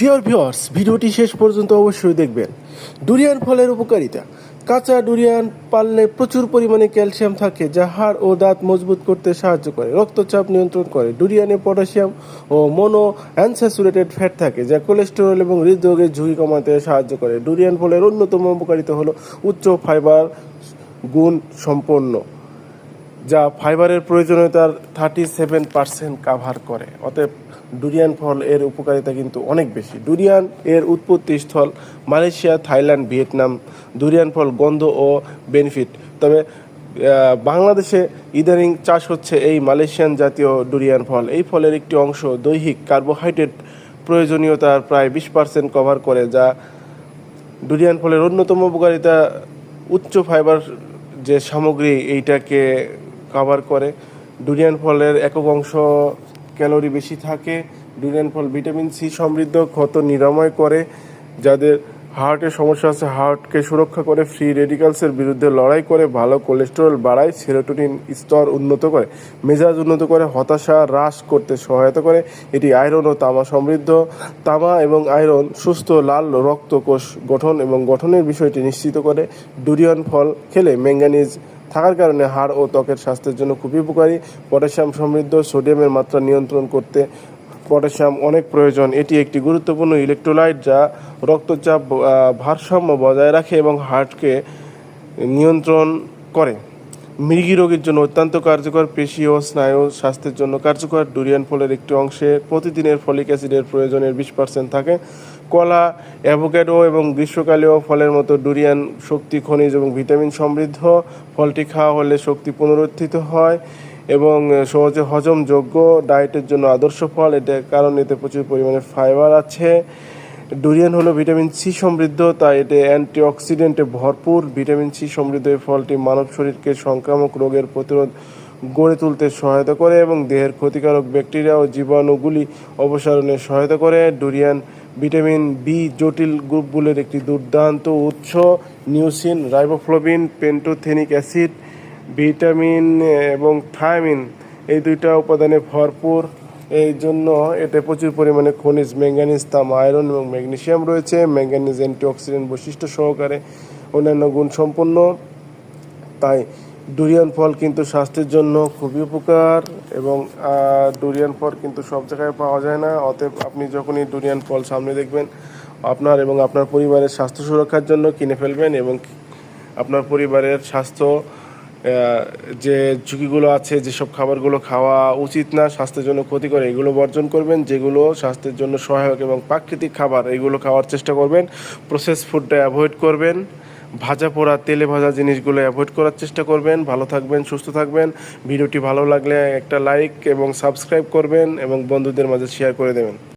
Dear viewers ভিডিওটি শেষ পর্যন্ত অবশ্যই দেখবেন। ডুরিয়ান ফলের উপকারিতা। কাঁচা ডুরিয়ান পাললে প্রচুর পরিমাণে ক্যালসিয়াম থাকে, যা হাড় ও দাঁত মজবুত করতে সাহায্য করে। রক্তচাপ নিয়ন্ত্রণ করে। ডুরিয়ানে পটাশিয়াম ও মনো অ্যানস্যাচুরেটেড ফ্যাট থাকে, যা কোলেস্টেরল এবং হৃদরোগের ঝুঁকি কমাতে সাহায্য করে। ডুরিয়ান ফলের অন্যতম উপকারিতা হলো উচ্চ ফাইবার গুণ সম্পন্ন। যা ফাইবারের প্রয়োজনীয়তার থার্টি সেভেন পার্সেন্ট কাভার করে। অতএব ডুরিয়ান ফল এর উপকারিতা কিন্তু অনেক বেশি। ডুরিয়ান এর উৎপত্তি স্থল মালয়েশিয়া, থাইল্যান্ড, ভিয়েতনাম। ডুরিয়ান ফল গন্ধ ও বেনিফিট তবে বাংলাদেশে ইদানিং চাষ হচ্ছে এই মালয়েশিয়ান জাতীয় ডুরিয়ান ফল। এই ফলের একটি অংশ দৈহিক কার্বোহাইড্রেট প্রয়োজনীয়তার প্রায় বিশ পার্সেন্ট কভার করে, যা ডুরিয়ান ফলের অন্যতম উপকারিতা উচ্চ ফাইবার যে সামগ্রী, এইটাকে কভার করে। ডুরিয়ান ফলের একক অংশ ক্যালোরি বেশি থাকে। ডুরিয়ান ফল ভিটামিন সি সমৃদ্ধ, ক্ষত নিরাময় করে, যাদের হার্টের সমস্যা আছে, হার্টকে সুরক্ষা করে ফ্রি রেডিকালসের বিরুদ্ধে লড়াই করে, ভালো কোলেস্টেরল বাড়ায় সেরোটোনিন স্তর উন্নত করে, মেজাজ উন্নত করে, হতাশা হ্রাস করতে সহায়তা করে। এটি আয়রন ও তামা সমৃদ্ধ। তামা এবং আয়রন সুস্থ লাল রক্তকোষ গঠন এবং গঠনের বিষয়টি নিশ্চিত করে। ডুরিয়ান ফল খেলে ম্যাঙ্গানিজ থাকার কারণে হাড় ও ত্বকের স্বাস্থ্যের জন্য খুবই উপকারী। পটাশিয়াম সমৃদ্ধ, সোডিয়ামের মাত্রা নিয়ন্ত্রণ করতে পটাশিয়াম অনেক প্রয়োজন। এটি একটি গুরুত্বপূর্ণ ইলেকট্রোলাইট যা রক্তচাপ ভারসাম্য বজায় রাখে এবং হার্টকে নিয়ন্ত্রণ করে। মৃগী রোগীর জন্য অত্যন্ত কার্যকর, পেশি ও স্নায়ু স্বাস্থ্যের জন্য কার্যকর। ডুরিয়ান ফলের একটি অংশে প্রতিদিনের ফলিক অ্যাসিডের প্রয়োজনের বিশ পার্সেন্ট থাকে। কলা, অ্যাভোক্যাডো এবং গ্রীষ্মকালীয় ফলের মতো ডুরিয়ান শক্তি, খনিজ এবং ভিটামিন সমৃদ্ধ ফলটি খাওয়া হলে শক্তি পুনরুত্থিত হয়। এবং সহজে হজমযোগ্য ডায়েটের জন্য আদর্শ ফল। এটা কারণ, এতে প্রচুর পরিমাণে ফাইবার আছে। ডুরিয়ান হলো ভিটামিন সি সমৃদ্ধ, তাই এতে অ্যান্টিঅক্সিডেন্টে ভরপুর। ভিটামিন সি সমৃদ্ধ এই ফলটি মানব শরীরকে সংক্রামক রোগের প্রতিরোধ গড়ে তুলতে সহায়তা করে এবং দেহের ক্ষতিকারক ব্যাকটেরিয়া ও জীবাণুগুলি অপসারণে সহায়তা করে। ডুরিয়ান ভিটামিন বি জটিল গ্রুপগুলোর একটি দুর্দান্ত উৎস। Niacin, riboflavin, pantothenic acid vitamin এবং থায়ামিন এই দুইটা উপাদানে ভরপুর। এই জন্য এতে প্রচুর পরিমাণে খনিজ ম্যাঙ্গানিজ তাম, আয়রন এবং ম্যাগনেসিয়াম রয়েছে। ম্যাঙ্গানিজ অ্যান্টিঅক্সিডেন্ট বৈশিষ্ট্য সহকারে অন্যান্য গুণ সম্পন্ন। তাই ডুরিয়ান ফল কিন্তু স্বাস্থ্যের জন্য খুবই উপকার এবং ডুরিয়ান ফল কিন্তু সব জায়গায় পাওয়া যায় না। অতএব আপনি যখনই ডুরিয়ান ফল সামনে দেখবেন, আপনার এবং আপনার পরিবারের স্বাস্থ্য সুরক্ষার জন্য কিনে ফেলবেন এবং আপনার পরিবারের স্বাস্থ্য যে ঝুঁকিগুলো আছে যেসব খাবারগুলো খাওয়া উচিত না, স্বাস্থ্যের জন্য ক্ষতি করে এগুলো বর্জন করবেন, যেগুলো স্বাস্থ্যের জন্য সহায়ক এবং প্রাকৃতিক খাবার, এগুলো খাওয়ার চেষ্টা করবেন প্রসেস ফুডটা অ্যাভয়েড করবেন, ভাজা পোড়া, তেলে ভাজা জিনিসগুলো অ্যাভয়েড করার চেষ্টা করবেন, ভালো থাকবেন, সুস্থ থাকবেন, ভিডিওটি ভালো লাগলে একটা লাইক এবং সাবস্ক্রাইব করবেন এবং বন্ধুদের মাঝে শেয়ার করে দেবেন।